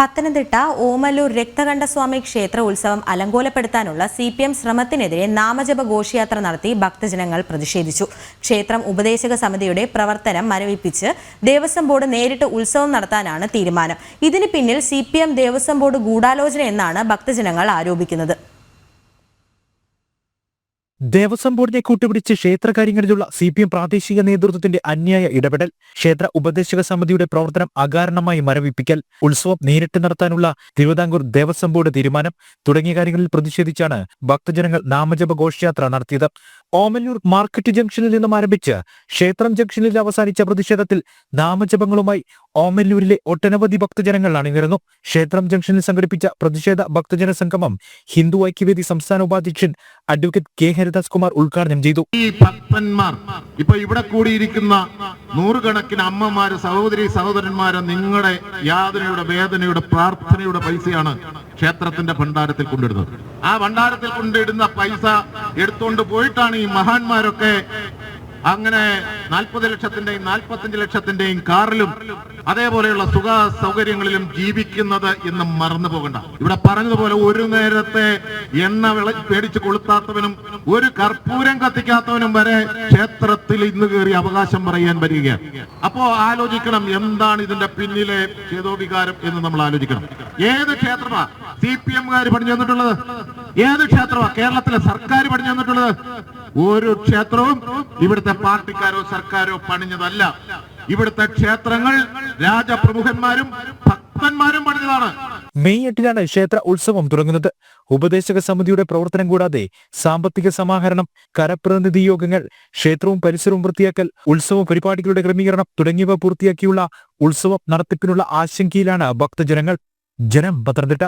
പത്തനംതിട്ട ഓമല്ലൂർ രക്തകണ്ഠസ്വാമി ക്ഷേത്ര ഉത്സവം അലങ്കോലപ്പെടുത്താനുള്ള സി പി എം ശ്രമത്തിനെതിരെ നാമജപ ഘോഷയാത്ര നടത്തി ഭക്തജനങ്ങൾ പ്രതിഷേധിച്ചു. ക്ഷേത്രം ഉപദേശക സമിതിയുടെ പ്രവർത്തനം മരവിപ്പിച്ച് ദേവസ്വം ബോർഡ് നേരിട്ട് ഉത്സവം നടത്താനാണ് തീരുമാനം. ഇതിന് പിന്നിൽ സി ദേവസ്വം ബോർഡ് ഗൂഢാലോചന എന്നാണ് ഭക്തജനങ്ങൾ ആരോപിക്കുന്നത്. ദേവസ്വം ബോർഡിനെ കൂട്ടുപിടിച്ച് ക്ഷേത്രകാര്യങ്ങളിലുള്ള സി പി എം പ്രാദേശിക നേതൃത്വത്തിന്റെ അന്യായ ഇടപെടൽ ക്ഷേത്ര ഉപദേശക സമിതിയുടെ പ്രവർത്തനം അകാരണമായി മരവിപ്പിക്കൽ ഉത്സവം നേരിട്ട് നടത്താനുള്ള തിരുവിതാംകൂർ ദേവസ്വം ബോർഡ് തീരുമാനം തുടങ്ങിയ കാര്യങ്ങളിൽ പ്രതിഷേധിച്ചാണ് ഭക്തജനങ്ങൾ നാമജപ ഘോഷയാത്ര നടത്തിയത്. ഓമല്ലൂർ മാർക്കറ്റ് ജംഗ്ഷനിൽ നിന്നും ആരംഭിച്ച് ക്ഷേത്രം ജംഗ്ഷനിൽ അവസാനിച്ച പ്രതിഷേധത്തിൽ നാമജപങ്ങളുമായി ഓമല്ലൂരിലെ ഒട്ടനവധി ഭക്തജനങ്ങൾ അണിനിരന്നു ക്ഷേത്രം ജംഗ്ഷനിൽ സംഘടിപ്പിച്ച പ്രതിഷേധ ഭക്തജന സംഗമം ഹിന്ദു ഐക്യവേദി സംസ്ഥാന ഉപാധ്യക്ഷൻ അഡ്വക്കേറ്റ് കെ ഹരിദാസ് കുമാർ ഉദ്ഘാടനം ചെയ്തു. ഈ ഭക്തന്മാർ ഇപ്പൊ ഇവിടെ കൂടിയിരിക്കുന്ന നൂറുകണക്കിന് അമ്മമാര് സഹോദരി സഹോദരന്മാര് നിങ്ങളുടെ യാതനയുടെ വേദനയുടെ പ്രാർത്ഥനയുടെ പൈസയാണ് ക്ഷേത്രത്തിന്റെ ഭണ്ഡാരത്തിൽ കൊണ്ടിടുന്നത്. ആ ഭണ്ഡാരത്തിൽ കൊണ്ടിടുന്ന പൈസ എടുത്തുകൊണ്ട് പോയിട്ടാണ് ഈ മഹാന്മാരൊക്കെ അങ്ങനെ നാൽപ്പത് ലക്ഷത്തിന്റെയും നാൽപ്പത്തഞ്ച് ലക്ഷത്തിന്റെയും കാറിലും അതേപോലെയുള്ള സുഖ സൗകര്യങ്ങളിലും ജീവിക്കുന്നത് എന്ന് മറന്നു പോകണ്ട. ഇവിടെ പറഞ്ഞതുപോലെ ഒരു നേരത്തെ എണ്ണ വിള പേടിച്ച് കൊളുത്താത്തവനും ഒരു കർപ്പൂരം കത്തിക്കാത്തവനും വരെ ക്ഷേത്രത്തിൽ ഇന്ന് കയറി അവകാശം പറയാൻ വരികയാണ്. അപ്പോ ആലോചിക്കണം എന്താണ് ഇതിന്റെ പിന്നിലെ ചേതോവികാരം എന്ന് നമ്മൾ ആലോചിക്കണം. ഏത് ക്ഷേത്രമാ? സി പി എംകാർ പണിഞ്ഞു തന്നിട്ടുള്ളത് ഏത് ക്ഷേത്രമാ? കേരളത്തിലെ സർക്കാർ പഠിച്ചു തന്നിട്ടുള്ളത് ഒരു ക്ഷേത്രവും ഇവിടുത്തെ പാർട്ടിക്കാരോ സർക്കാരോ പണിഞ്ഞതല്ല. ഇവിടുത്തെ ക്ഷേത്രങ്ങൾ രാജപ്രമുഖന്മാരും ഭക്തന്മാരും പണിഞ്ഞതാണ്. മെയ് എട്ടിനാണ് ക്ഷേത്ര ഉത്സവം തുടങ്ങുന്നത്. ഉപദേശക സമിതിയുടെ പ്രവർത്തനം കൂടാതെ സാമ്പത്തിക സമാഹരണം കരപ്രതിനിധി യോഗങ്ങൾ ക്ഷേത്രവും പരിസരവും വൃത്തിയാക്കൽ ഉത്സവ പരിപാടികളുടെ ക്രമീകരണം തുടങ്ങിയവ പൂർത്തിയാക്കിയുള്ള ഉത്സവം നടത്തിപ്പിനുള്ള ആശങ്കയിലാണ് ഭക്തജനങ്ങൾ. ജനം പത്തനംതിട്ട.